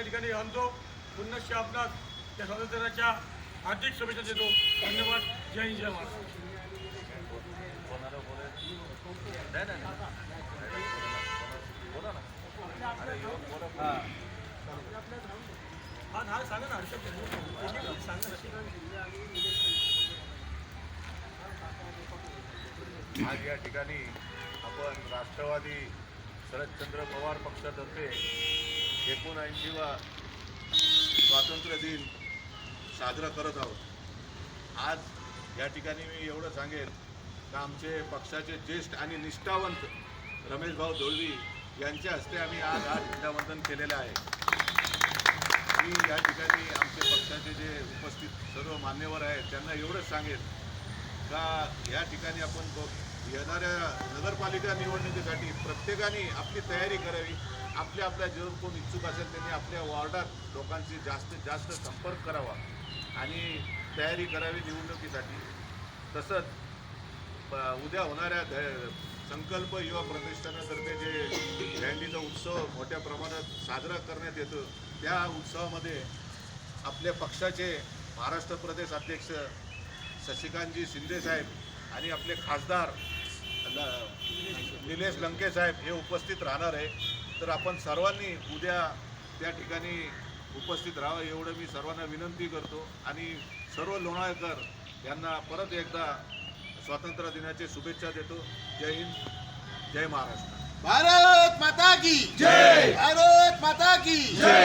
या ठिकाणी आणतो पुन्हा आपणास त्या स्वातंत्र्याच्या हार्दिक शुभेच्छा देतो. धन्यवाद. जय हिंद जय महाराष्ट्र. हा हा सांगा ना हर्षद सांगा ना आज या ठिकाणी आपण राष्ट्रवादी शरदचंद्र पवार पक्षातर्फे एकोणऐंशीवा स्वातंत्र्य दिन साजरा करत आहोत. आज या ठिकाणी मी एवढं सांगेन का आमचे पक्षाचे ज्येष्ठ आणि निष्ठावंत रमेशभाऊ धोळवी यांच्या हस्ते आम्ही आज हा झेंडावंदन केलेलं आहे. मी या ठिकाणी आमचे पक्षाचे जे उपस्थित सर्व मान्यवर आहेत त्यांना एवढंच सांगेन का या ठिकाणी आपण बघ येणाऱ्या नगरपालिका निवडणुकीसाठी प्रत्येकाने आपली तयारी करावी. आपल्या आपल्या जो कोण इच्छुक असेल त्यांनी आपल्या वॉर्डात लोकांशी जास्तीत जास्त संपर्क करावा. आणि तयारी करावी निवडणुकीसाठी. तसंच प- उद्या होणाऱ्या ध- संकल्प युवा प्रतिष्ठानातर्फे जे झेंडीचा उत्सव मोठ्या प्रमाणात साजरा करण्यात येतो त्या उत्सवामध्ये आपल्या पक्षाचे महाराष्ट्र प्रदेश अध्यक्ष शशिकांतजी शिंदेसाहेब आणि आपले खासदार ल- निलेश लंके साहेब हे उपस्थित राहणार आहे. तर आपण सर्वांनी उद्या त्या ठिकाणी उपस्थित राहावं एवढं मी सर्वांना विनंती करतो. आणि सर्व लोणाळकर यांना परत एकदा स्वातंत्र्य दिनाचे शुभेच्छा देतो. जय हिंद जय महाराष्ट्र. भारत माता की जय! भारत माता की जय!